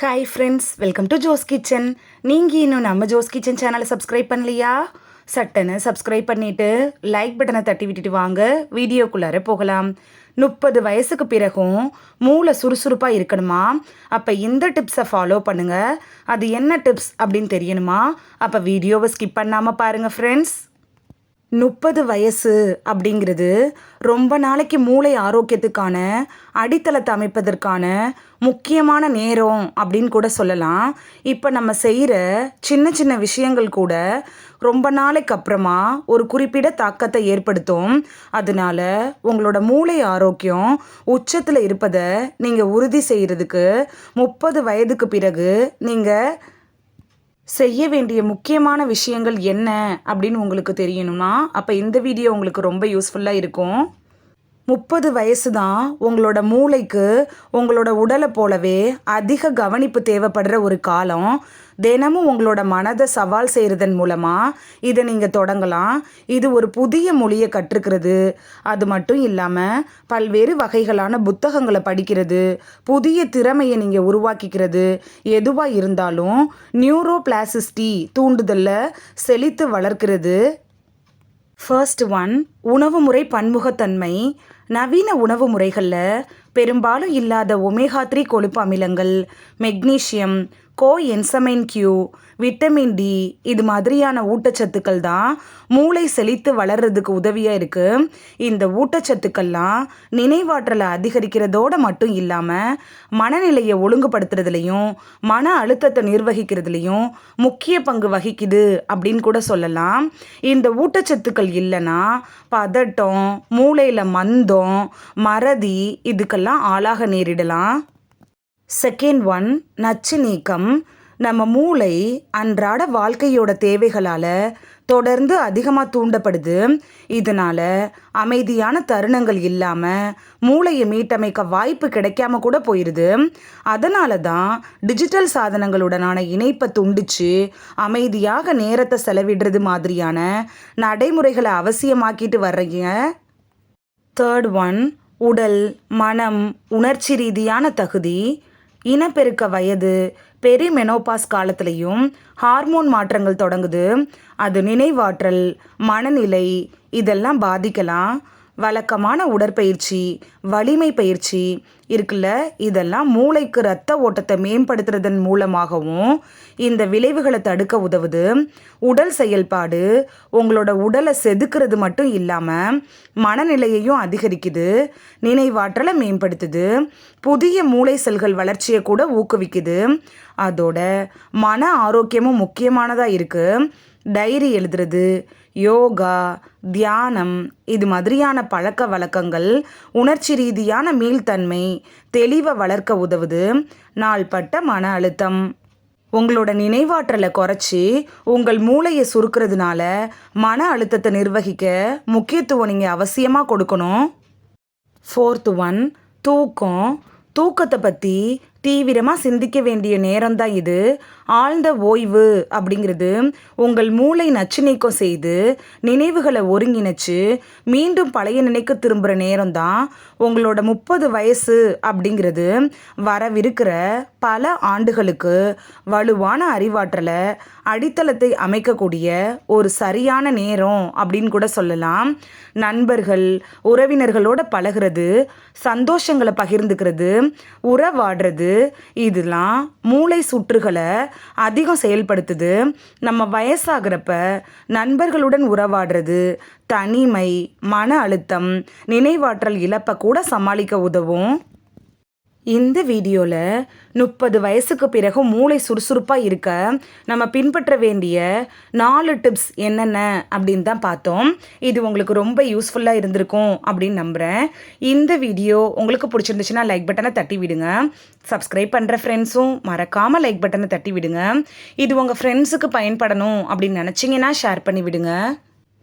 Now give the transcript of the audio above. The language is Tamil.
Hi friends welcome to Jo's kitchen நீங்கள் இன்னும் நம்ம ஜோஸ் கிச்சன் சேனலை சப்ஸ்கிரைப் பண்ணலையா? சட்டனை சப்ஸ்கிரைப் பண்ணிவிட்டு லைக் பட்டனை தட்டி விட்டுட்டு வாங்க. வீடியோக்குள்ளார போகலாம். முப்பது வயசுக்கு பிறகும் மூளை சுறுசுறுப்பாக இருக்கணுமா? அப்போ இந்த டிப்ஸை ஃபாலோ பண்ணுங்கள் அது என்ன டிப்ஸ் அப்படின்னு தெரியணுமா? அப்போ வீடியோவை ஸ்கிப் பண்ணாமல் பாருங்கள் ஃப்ரெண்ட்ஸ் முப்பது வயசு அப்படிங்கிறது ரொம்ப நாளைக்கு மூளை ஆரோக்கியத்துக்கான அடித்தளத்தை அமைப்பதற்கான முக்கியமான நேரம் அப்படின்னு கூட சொல்லலாம். இப்போ நம்ம செய்கிற சின்ன சின்ன விஷயங்கள் கூட ரொம்ப நாளைக்கு அப்புறமா ஒரு குறிப்பிட்ட தாக்கத்தை ஏற்படுத்தும். அதனால உங்களோட மூளை ஆரோக்கியம் உச்சத்தில் இருப்பதை நீங்கள் உறுதி செய்கிறதுக்கு முப்பது வயதுக்கு பிறகு நீங்கள் செய்ய வேண்டிய முக்கியமான விஷயங்கள் என்ன அப்படின்னு உங்களுக்கு தெரியணும்னா அப்போ இந்த வீடியோ உங்களுக்கு ரொம்ப யூஸ்ஃபுல்லாக இருக்கும். முப்பது வயசு தான் உங்களோட மூளைக்கு உங்களோட உடலை போலவே அதிக கவனிப்பு தேவைப்படுற ஒரு காலம். தினமும் உங்களோட மனதை சவால் செய்கிறதன் மூலமாக இதை நீங்கள் தொடங்கலாம். இது ஒரு புதிய மொழியை கற்றுக்கிறது. அது மட்டும் இல்லாமல் பல்வேறு வகைகளான புத்தகங்களை படிக்கிறது. புதிய திறமையை நீங்கள் உருவாக்கிக்கிறது. எதுவாக இருந்தாலும் நியூரோ பிளாசிஸ்டி தூண்டுதலில் செழித்து வளர்க்கிறது. ஃபர்ஸ்ட் ஒன் உணவு முறை பன்முகத்தன்மை. நவீன உணவு முறைகளில் பெரும்பாலும் இல்லாத ஒமேகா த்ரீ கொழுப்பு அமிலங்கள் magnesium coenzyme Q vitamin D இது மாதிரியான ஊட்டச்சத்துக்கள் தான் மூளை செழித்து வளர்றதுக்கு உதவியாக இருக்குது இந்த ஊட்டச்சத்துக்கள்லாம் நினைவாற்றலை அதிகரிக்கிறதோடு மட்டும் இல்லாமல் மனநிலையை ஒழுங்குபடுத்துறதுலையும் மன அழுத்தத்தை நிர்வகிக்கிறதுலையும் முக்கிய பங்கு வகிக்குது அப்படின்னு கூட சொல்லலாம். இந்த ஊட்டச்சத்துக்கள் இல்லைன்னா பதட்டம் மூளையில் மந்தம் மறதி இதுக்கெல்லாம் ஆளாக நேரிடலாம். செகண்ட் ஒன் நச்சு நீக்கம். நம்ம மூளை அன்றாட வாழ்க்கையோட தேவைகளால் தொடர்ந்து அதிகமாக தூண்டப்படுது. இதனால் அமைதியான தருணங்கள் இல்லாமல் மூளையை மீட்டமைக்க வாய்ப்பு கிடைக்காம கூட போயிடுது அதனால தான் டிஜிட்டல் சாதனங்களுடனான இணைப்பை துண்டிச்சு அமைதியாக நேரத்தை செலவிடுறது மாதிரியான நடைமுறைகளை அவசியமாக்கிட்டு வர்றீங்க. தேர்ட் ஒன் உடல் மனம் உணர்ச்சி ரீதியான தகுதி. இனப்பெருக்க வயது பெரிமெனோபாஸ் காலத்துலேயும் ஹார்மோன் மாற்றங்கள் தொடங்குது. அது நினைவாற்றல் மனநிலை இதெல்லாம் பாதிக்கலாம். வழக்கமான உடற்பயிற்சி வலிமை பயிற்சி இருக்குல்ல? இதெல்லாம் மூளைக்கு ரத்த ஓட்டத்தை மேம்படுத்துறதன் மூலமாகவும் இந்த விளைவுகளை தடுக்க உதவுது. உடல் செயல்பாடு உங்களோட உடலை செதுக்கிறது மட்டும் இல்லாமல் மனநிலையையும் அதிகரிக்குது நினைவாற்றலை மேம்படுத்துது புதிய மூளை செல்கள் வளர்ச்சியை கூட ஊக்குவிக்குது. அதோட மன ஆரோக்கியமும் முக்கியமானதாக இருக்குது டைரி எழுதுறது யோகா தியானம் இது மாதிரியான பழக்க வழக்கங்கள் உணர்ச்சி ரீதியான மீள்தன்மை தெளிவை வளர்க்க உதவுது. நாள்பட்ட மன அழுத்தம். உங்களோட நினைவாற்றலை குறைச்சி உங்கள் மூளையை சுருக்கிறதுனால மன அழுத்தத்தை நிர்வகிக்க முக்கியத்துவம் நீங்கள் அவசியமாக கொடுக்கணும். ஃபோர்த்து ஒன் தூக்கம். தூக்கத்தை பற்றி தீவிரமாக சிந்திக்க வேண்டிய நேரம்தான் இது. ஆழ்ந்த ஓய்வு அப்படிங்கிறது உங்கள் மூளை நச்சு நீக்கம் செய்து நினைவுகளை ஒருங்கிணைச்சு மீண்டும் பழைய நினைக்க திரும்புகிற நேரம் தான் உங்களோட முப்பது வயசு அப்படிங்கிறது வரவிருக்கிற பல ஆண்டுகளுக்கு வலுவான அறிவாற்றலை அடித்தளத்தை அமைக்கக்கூடிய ஒரு சரியான நேரம் அப்படின்னு கூட சொல்லலாம். நண்பர்கள் உறவினர்களோட பழகிறது சந்தோஷங்களை பகிர்ந்துக்கிறது உறவாடுறது இதெல்லாம் மூளை சுற்றுகளை அதிகம் செயல்படுத்துது. நம்ம வயசாகிறப்ப நண்பர்களுடன் உறவாடுறது தனிமை மன அழுத்தம் நினைவாற்றல் இழப்பை கூட சமாளிக்க உதவும். இந்த வீடியோவில் முப்பது வயசுக்கு பிறகு மூளை சுறுசுறுப்பாக இருக்க நம்ம பின்பற்ற வேண்டிய நாலு டிப்ஸ் என்னென்ன அப்படின்னு தான் பார்த்தோம். இது உங்களுக்கு ரொம்ப யூஸ்ஃபுல்லாக இருந்திருக்கும் அப்படின்னு நம்புகிறேன் இந்த வீடியோ உங்களுக்கு பிடிச்சிருந்துச்சுன்னா லைக் பட்டனை தட்டி விடுங்க. சப்ஸ்கிரைப் பண்ணுற ஃப்ரெண்ட்ஸும் மறக்காமல் லைக் பட்டனை தட்டி விடுங்க. இது உங்கள் ஃப்ரெண்ட்ஸுக்கு பயன்படணும் அப்படின்னு நினச்சிங்கன்னா ஷேர் பண்ணி விடுங்க.